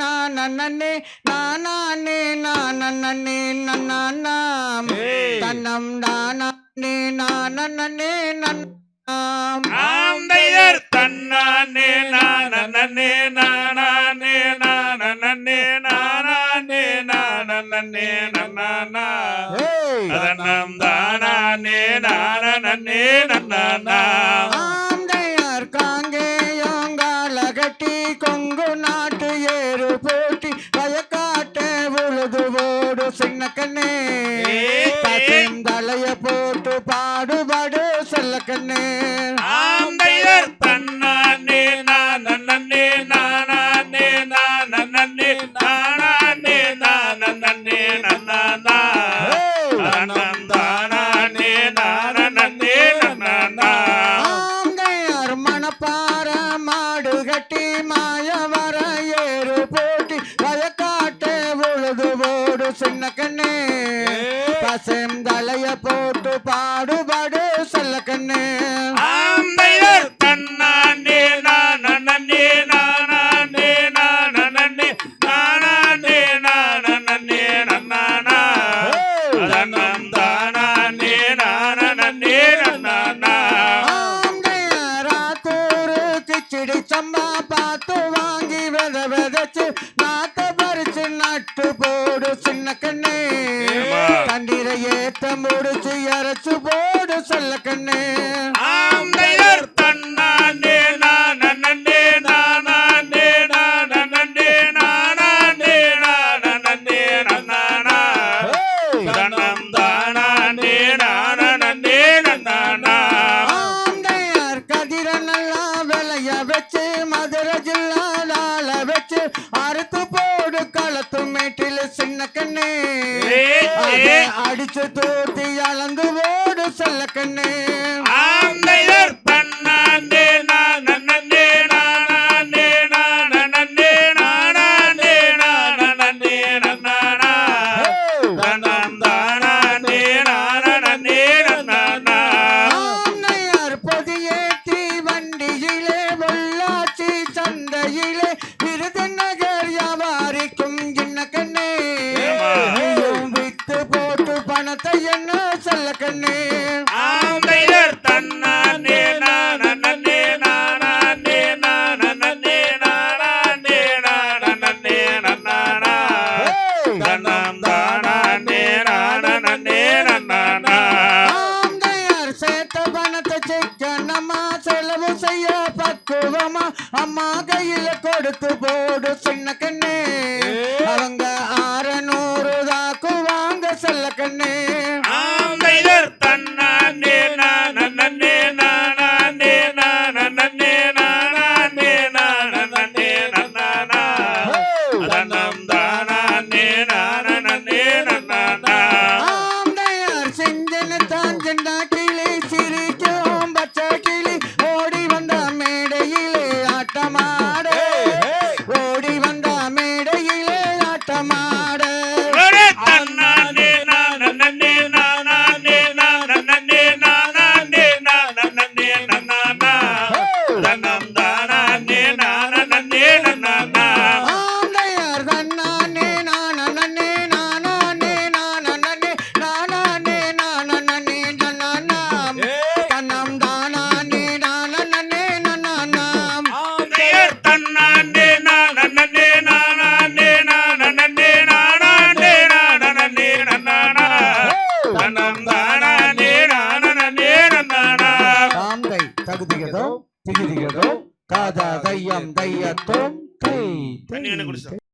நானே நானே நானே நன்னாம். தன்னம் நானே நானே நன்னாம் ஆந்தையர் தன்னானே நானே நானே நானே நானே நானே நானா ஏய். அதனம் தானே நானே நானா ஆந்தையார் கட்டி கொங்கு நாட்டு ஏறு போட்டி வயக்காட்ட உழுது ஓடு சின்ன கண்ணே. பசுந்தலைய போட்டு பாடுபாடு செல்ல கண்ணே பசுந்தலைய போட்டு பாடுபாடு செல்ல கண்ணே. ஆந்தையர் தன்னானே நானே நானே நானே நானே நானே நானா அதனம் தானே நானே நானா ஆந்தையராத்தூரு கிச்சடி சம்பா பார்த்து வாங்கி வித விதைச்சு நாத்த பறிச்சு நட்டு போடு சின்ன கண்ணே? ஏத்த முடிச்சு இறச்சு போடு சொல்ல கண்ணே. ஆந்தையர் தன்னானே நானே நானே நானே நானே நானே நானா தனம் தானே நானே நானா ஆந்தையர் கதிர நல்லா விளைய வச்சு மதுரை ஜில்லால அடிச்சு தூத்தி அளந்து ஓடு செல்ல கண்ணே. ஆந்தையர் சிக்கனமா செலவு செய்ய பக்குவமா? அம்மா கையில கொடுத்து போடு சின்ன கண்ணே. தகுதிகதோ திகுதிகதோ காதா தையம்